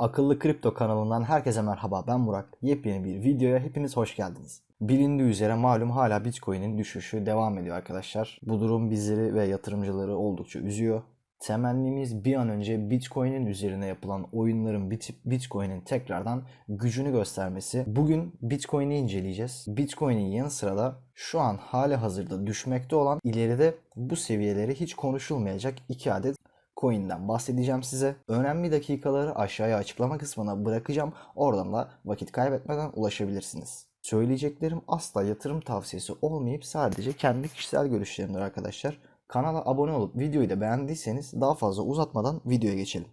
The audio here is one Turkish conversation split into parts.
Akıllı Kripto kanalından herkese merhaba ben Murat. Yepyeni bir videoya hepiniz hoş geldiniz. Bilindiği üzere malum hala Bitcoin'in düşüşü devam ediyor arkadaşlar. Bu durum bizleri ve yatırımcıları oldukça üzüyor. Temennimiz bir an önce Bitcoin'in üzerine yapılan oyunların bitip Bitcoin'in tekrardan gücünü göstermesi. Bugün Bitcoin'i inceleyeceğiz. Bitcoin'in yanı sıra da şu an hali hazırda düşmekte olan ileride bu seviyeleri hiç konuşulmayacak iki adet coin'den bahsedeceğim size. Önemli dakikaları aşağıya açıklama kısmına bırakacağım. Oradan da vakit kaybetmeden ulaşabilirsiniz. Söyleyeceklerim asla yatırım tavsiyesi olmayıp sadece kendi kişisel görüşlerimdir arkadaşlar. Kanala abone olup videoyu da beğendiyseniz daha fazla uzatmadan videoya geçelim.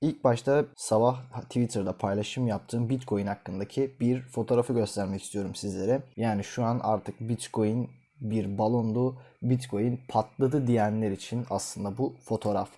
İlk başta sabah Twitter'da paylaşım yaptığım Bitcoin hakkındaki bir fotoğrafı göstermek istiyorum sizlere. Yani şu an artık Bitcoin bir balondu, Bitcoin patladı diyenler için aslında bu fotoğraf.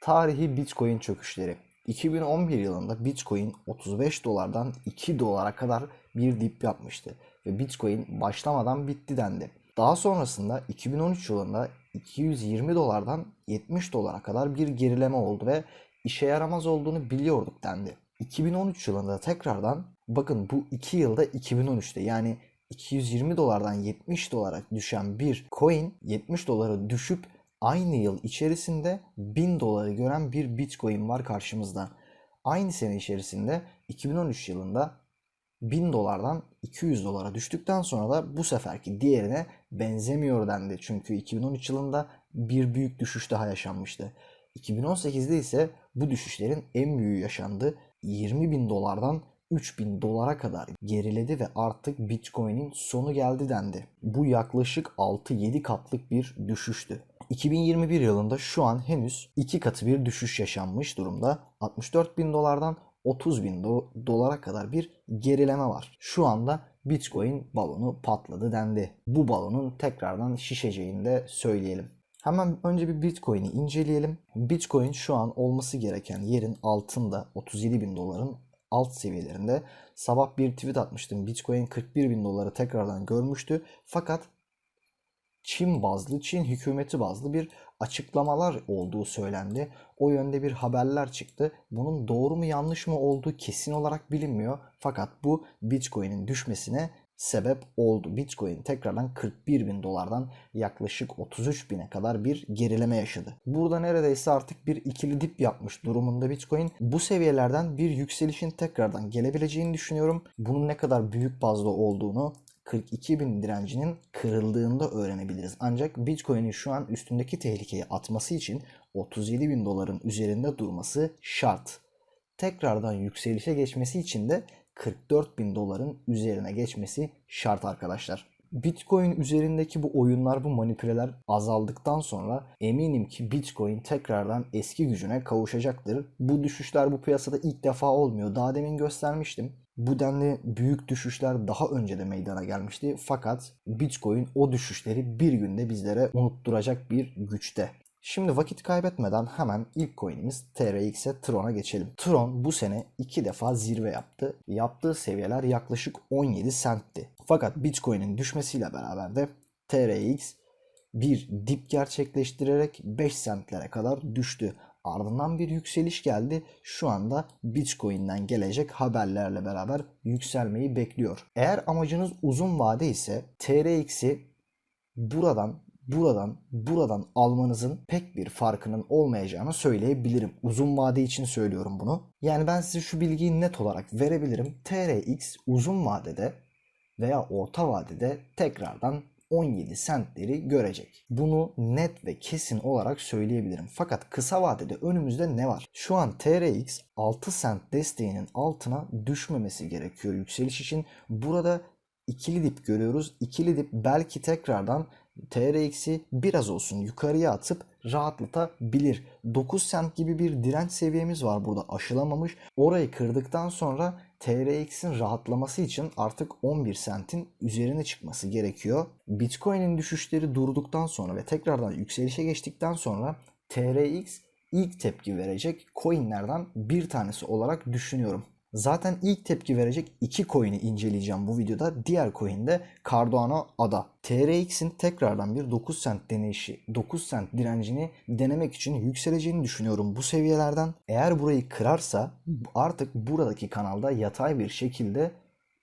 Tarihi Bitcoin çöküşleri. 2011 yılında Bitcoin 35 dolardan 2 dolara kadar bir dip yapmıştı ve Bitcoin başlamadan bitti dendi. Daha sonrasında 2013 yılında 220 dolardan 70 dolara kadar bir gerileme oldu ve işe yaramaz olduğunu biliyorduk dendi. 2013 yılında tekrardan bakın bu 2 yılda 2013'te yani 220 dolardan 70 dolara düşen bir coin 70 dolara düşüp aynı yıl içerisinde 1000 doları gören bir bitcoin var karşımızda. Aynı sene içerisinde 2013 yılında 1000 dolardan 200 dolara düştükten sonra da bu seferki diğerine benzemiyor dendi. Çünkü 2013 yılında bir büyük düşüş daha yaşanmıştı. 2018'de ise bu düşüşlerin en büyüğü yaşandı. 20 bin dolardan 3000 dolara kadar geriledi ve artık Bitcoin'in sonu geldi dendi. Bu yaklaşık 6-7 katlık bir düşüştü. 2021 yılında şu an henüz iki katı bir düşüş yaşanmış durumda. 64 bin dolardan 30 bin do- dolara kadar bir gerileme var. Şu anda Bitcoin balonu patladı dendi. Bu balonun tekrardan şişeceğini de söyleyelim. Hemen önce bir Bitcoin'i inceleyelim. Bitcoin şu an olması gereken yerin altında 37 bin doların alt seviyelerinde. Sabah bir tweet atmıştım. Bitcoin 41 bin doları tekrardan görmüştü. Fakat Çin bazlı, Çin hükümeti bazlı bir açıklamalar olduğu söylendi. O yönde bir haberler çıktı. Bunun doğru mu yanlış mı olduğu kesin olarak bilinmiyor. Fakat bu Bitcoin'in düşmesine sebep oldu. Bitcoin tekrardan 41 bin dolardan yaklaşık 33 bine kadar bir gerileme yaşadı. Burada neredeyse artık bir ikili dip yapmış durumunda Bitcoin. Bu seviyelerden bir yükselişin tekrardan gelebileceğini düşünüyorum. Bunun ne kadar büyük bazda olduğunu 42 bin direncinin kırıldığında öğrenebiliriz. Ancak Bitcoin'in şu an üstündeki tehlikeyi atması için 37 bin doların üzerinde durması şart. Tekrardan yükselişe geçmesi için de 44 bin doların üzerine geçmesi şart arkadaşlar. Bitcoin üzerindeki bu oyunlar, bu manipüleler azaldıktan sonra eminim ki Bitcoin tekrardan eski gücüne kavuşacaktır. Bu düşüşler bu piyasada ilk defa olmuyor. Daha demin göstermiştim. Bu denli büyük düşüşler daha önce de meydana gelmişti. Fakat Bitcoin o düşüşleri bir günde bizlere unutturacak bir güçte. Şimdi vakit kaybetmeden hemen ilk coin'imiz TRX'e Tron'a geçelim. Tron bu sene iki defa zirve yaptı. Yaptığı seviyeler yaklaşık 17 centti. Fakat Bitcoin'in düşmesiyle beraber de TRX bir dip gerçekleştirerek 5 centlere kadar düştü. Ardından bir yükseliş geldi. Şu anda Bitcoin'den gelecek haberlerle beraber yükselmeyi bekliyor. Eğer amacınız uzun vade ise TRX'i buradan buradan buradan almanızın pek bir farkının olmayacağını söyleyebilirim. Uzun vade için söylüyorum bunu. Yani ben size şu bilgiyi net olarak verebilirim. TRX uzun vadede veya orta vadede tekrardan 17 centleri görecek. Bunu net ve kesin olarak söyleyebilirim. Fakat kısa vadede önümüzde ne var? Şu an TRX 6 cent desteğinin altına düşmemesi gerekiyor yükseliş için. Burada ikili dip görüyoruz. İkili dip belki tekrardan TRX'i biraz olsun yukarıya atıp rahatlatabilir. 9 cent gibi bir direnç seviyemiz var burada aşılamamış. Orayı kırdıktan sonra TRX'in rahatlaması için artık 11 centin üzerine çıkması gerekiyor. Bitcoin'in düşüşleri durduktan sonra ve tekrardan yükselişe geçtikten sonra TRX ilk tepki verecek coinlerden bir tanesi olarak düşünüyorum. Zaten ilk tepki verecek iki coin'i inceleyeceğim bu videoda. Diğer coin de Cardano ADA. TRX'in tekrardan bir 9 cent deneyişi, 9 cent direncini denemek için yükseleceğini düşünüyorum bu seviyelerden. Eğer burayı kırarsa artık buradaki kanalda yatay bir şekilde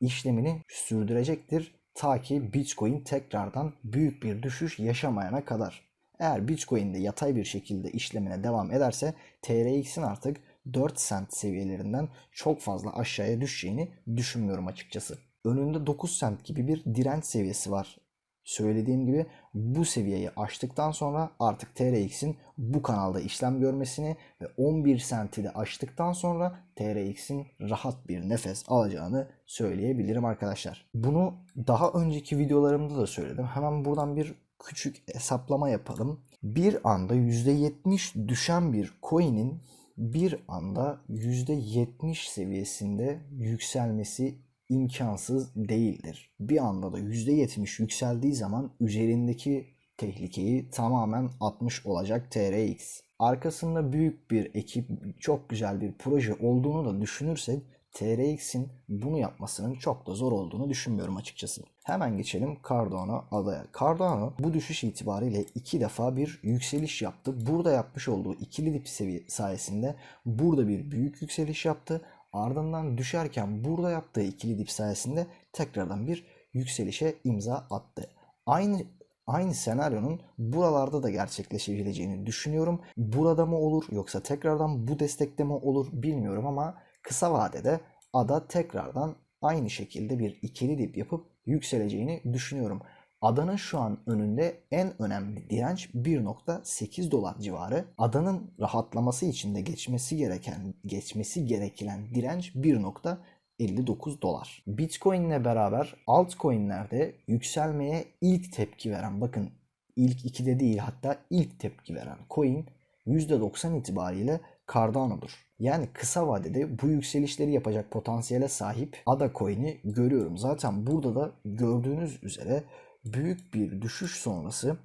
işlemini sürdürecektir. Ta ki Bitcoin tekrardan büyük bir düşüş yaşamayana kadar. Eğer Bitcoin de yatay bir şekilde işlemine devam ederse TRX'in artık 4 cent seviyelerinden çok fazla aşağıya düşeceğini düşünmüyorum açıkçası. Önünde 9 cent gibi bir direnç seviyesi var. Söylediğim gibi bu seviyeyi aştıktan sonra artık TRX'in bu kanalda işlem görmesini ve 11 senti de aştıktan sonra TRX'in rahat bir nefes alacağını söyleyebilirim arkadaşlar. Bunu daha önceki videolarımda da söyledim. Hemen buradan bir küçük hesaplama yapalım. Bir anda %70 düşen bir coin'in bir anda %70 seviyesinde yükselmesi imkansız değildir. Bir anda da %70 yükseldiği zaman üzerindeki tehlikeyi tamamen atmış olacak TRX. Arkasında büyük bir ekip, çok güzel bir proje olduğunu da düşünürsek TRX'in bunu yapmasının çok da zor olduğunu düşünmüyorum açıkçası. Hemen geçelim Cardano adaya. Cardano bu düşüş itibariyle iki defa bir yükseliş yaptı. Burada yapmış olduğu ikili dip seviye sayesinde burada bir büyük yükseliş yaptı. Ardından düşerken burada yaptığı ikili dip sayesinde tekrardan bir yükselişe imza attı. Aynı aynı senaryonun buralarda da gerçekleşebileceğini düşünüyorum. Burada mı olur yoksa tekrardan bu destekte mi olur bilmiyorum ama kısa vadede ada tekrardan aynı şekilde bir ikili dip yapıp yükseleceğini düşünüyorum. Adanın şu an önünde en önemli direnç 1.8 dolar civarı. Adanın rahatlaması için de geçmesi gereken geçmesi gereken direnç 1.59 dolar. Bitcoin ile beraber altcoin'lerde yükselmeye ilk tepki veren bakın ilk ikide değil hatta ilk tepki veren coin %90 itibariyle Cardano'dur. Yani kısa vadede bu yükselişleri yapacak potansiyele sahip ADA coin'i görüyorum. Zaten burada da gördüğünüz üzere büyük bir düşüş sonrası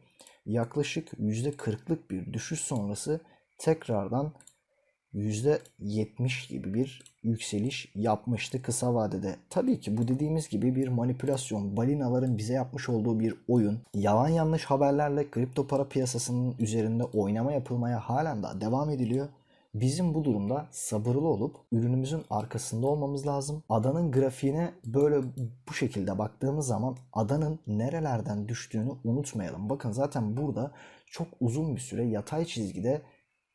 yaklaşık %40'lık bir düşüş sonrası tekrardan %70 gibi bir yükseliş yapmıştı kısa vadede. Tabii ki bu dediğimiz gibi bir manipülasyon, balinaların bize yapmış olduğu bir oyun. Yalan yanlış haberlerle kripto para piyasasının üzerinde oynama yapılmaya halen daha devam ediliyor. Bizim bu durumda sabırlı olup ürünümüzün arkasında olmamız lazım. Adanın grafiğine böyle bu şekilde baktığımız zaman adanın nerelerden düştüğünü unutmayalım. Bakın zaten burada çok uzun bir süre yatay çizgide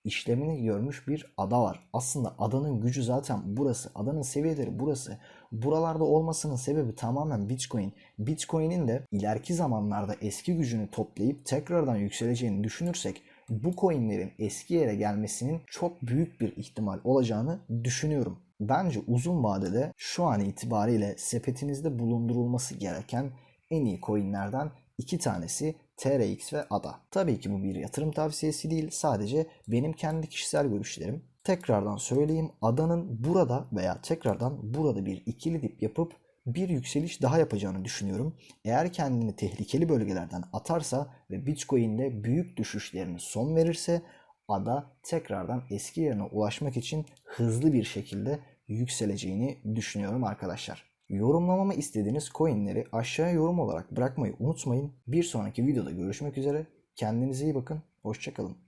işlemini görmüş bir ada var. Aslında adanın gücü zaten burası. Adanın seviyeleri burası. Buralarda olmasının sebebi tamamen Bitcoin. Bitcoin'in de ileriki zamanlarda eski gücünü toplayıp tekrardan yükseleceğini düşünürsek bu coinlerin eski yere gelmesinin çok büyük bir ihtimal olacağını düşünüyorum. Bence uzun vadede şu an itibariyle sepetinizde bulundurulması gereken en iyi coinlerden iki tanesi TRX ve ADA. Tabii ki bu bir yatırım tavsiyesi değil, sadece benim kendi kişisel görüşlerim. Tekrardan söyleyeyim, ADA'nın burada veya tekrardan burada bir ikili dip yapıp bir yükseliş daha yapacağını düşünüyorum. Eğer kendini tehlikeli bölgelerden atarsa ve Bitcoin'de büyük düşüşlerine son verirse ada tekrardan eski yerine ulaşmak için hızlı bir şekilde yükseleceğini düşünüyorum arkadaşlar. Yorumlamamı istediğiniz coinleri aşağıya yorum olarak bırakmayı unutmayın. Bir sonraki videoda görüşmek üzere. Kendinize iyi bakın. Hoşçakalın.